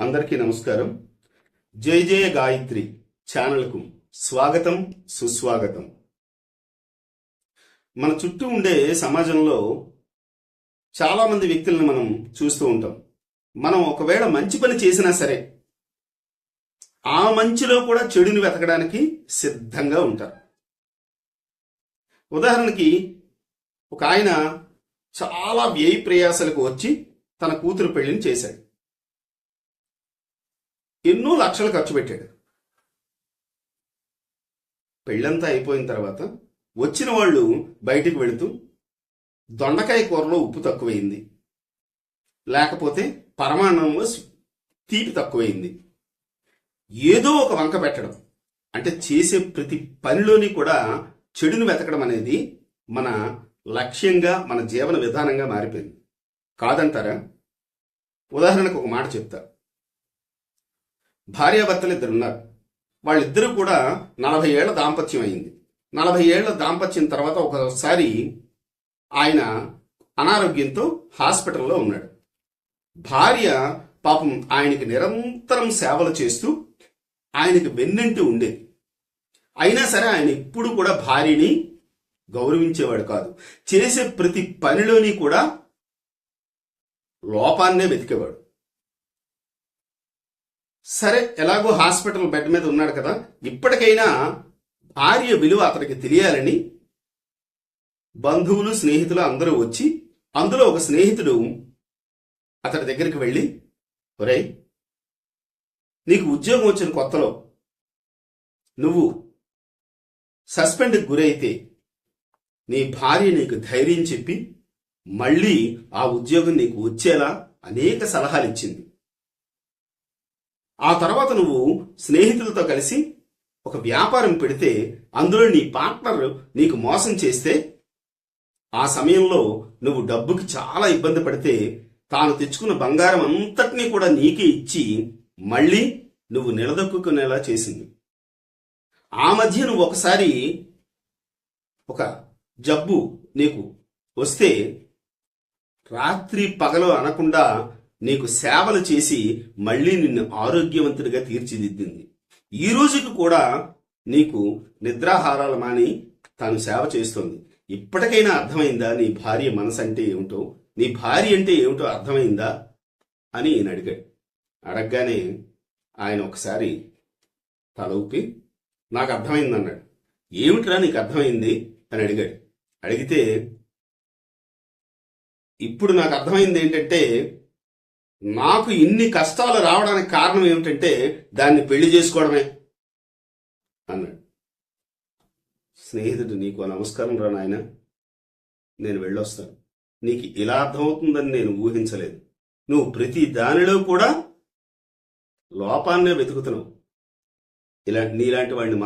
అందరికీ నమస్కారం. జై జయ గాయత్రి ఛానల్కు స్వాగతం సుస్వాగతం. మన చుట్టూ ఉండే సమాజంలో చాలామంది వ్యక్తులను మనం చూస్తూ ఉంటాం. మనం ఒకవేళ మంచి పని చేసినా సరే ఆ మంచిలో కూడా చెడుని వెతకడానికి సిద్ధంగా ఉంటారు. ఉదాహరణకి ఒక ఆయన చాలా వ్యయ ప్రయాసలకు వచ్చి తన కూతురు పెళ్ళిని చేశాడు. ఎన్నో లక్షలు ఖర్చు పెట్టాడు. పెళ్ళంతా అయిపోయిన తర్వాత వచ్చిన వాళ్ళు బయటికి వెళుతూ దొండకాయ కూరలో ఉప్పు తక్కువైంది. లేకపోతే పరమాన్నంలో తీపి తక్కువైంది. ఏదో ఒక వంక పెట్టడం అంటే చేసే ప్రతి పనిలోని కూడా చెడును వెతకడం అనేది మన లక్ష్యంగా మన జీవన విధానంగా మారిపోయింది. కాదంటారా? ఉదాహరణకు ఒక మాట చెప్తా. భార్యాభర్తలు ఇద్దరు ఉన్నారు వాళ్ళిద్దరూ కూడా నలభై ఏళ్ళ దాంపత్యం అయింది. నలభై ఏళ్ళ దాంపత్యం తర్వాత ఒకసారి ఆయన అనారోగ్యంతో హాస్పిటల్లో ఉన్నాడు. భార్య పాపం ఆయనకి నిరంతరం సేవలు చేస్తూ ఆయనకి వెన్నంటి ఉండేది అయినా సరే ఆయన ఎప్పుడు కూడా భార్యని గౌరవించేవాడు కాదు. చేసే ప్రతి పనిలోని కూడా లోపాన్నే వెతికేవాడు. సరే ఎలాగో హాస్పిటల్ బెడ్ మీద ఉన్నాడు కదా ఇప్పటికైనా భార్య విలువ అతనికి తెలియాలని బంధువులు స్నేహితులు అందరూ వచ్చి అందులో ఒక స్నేహితుడు అతడి దగ్గరికి వెళ్ళి ఒరేయ్ నీకు ఉద్యోగం వచ్చిన కొత్తలో నువ్వు సస్పెండ్కి గురైతే నీ భార్య నీకు ధైర్యం చెప్పి మళ్ళీ ఆ ఉద్యోగం నీకు వచ్చేలా అనేక సలహాలు ఇచ్చింది ఆ తర్వాత నువ్వు స్నేహితులతో కలిసి ఒక వ్యాపారం పెడితే అందులో నీ పార్ట్నర్ నీకు మోసం చేస్తే ఆ సమయంలో నువ్వు డబ్బుకి చాలా ఇబ్బంది పడితే తాను తెచ్చుకున్న బంగారం అంతటినీ కూడా నీకే ఇచ్చి మళ్ళీ నువ్వు నిలదొక్కునేలా చేసింది. ఆ మధ్య నువ్వు ఒకసారి ఒక జబ్బు నీకు వస్తే రాత్రి పగలు అనకుండా నీకు సేవలు చేసి మళ్ళీ నిన్ను ఆరోగ్యవంతుడిగా తీర్చిదిద్దింది. ఈ రోజుకి కూడా నీకు నిద్రాహారాలు మాని తాను సేవ చేస్తోంది. ఇప్పటికైనా అర్థమైందా నీ భార్య మనసు అంటే ఏమిటో? నీ భార్య అంటే ఏమిటో అర్థమైందా? అని ఈయన అడిగాడు. అడగగానే ఆయన ఒకసారి తల ఊపి నాకు అర్థమైంది అన్నాడు. ఏమిట్రా నీకు అర్థమైంది? అని అడిగాడు. అడిగితే ఇప్పుడు నాకు అర్థమైంది ఏంటంటే నాకు ఇన్ని కష్టాలు రావడానికి కారణం ఏమిటంటే దాన్ని పెళ్ళి చేసుకోవడమే అన్నాడు. స్నేహితుడు నీకు నమస్కారం రా నాయన. నేను వెళ్ళొస్తాను. నీకు ఇలా అర్థమవుతుందని నేను ఊహించలేదు. నువ్వు ప్రతి దానిలో కూడా లోపాన్నే వెతుకుతున్నావు. ఇలా నీలాంటి వాడిని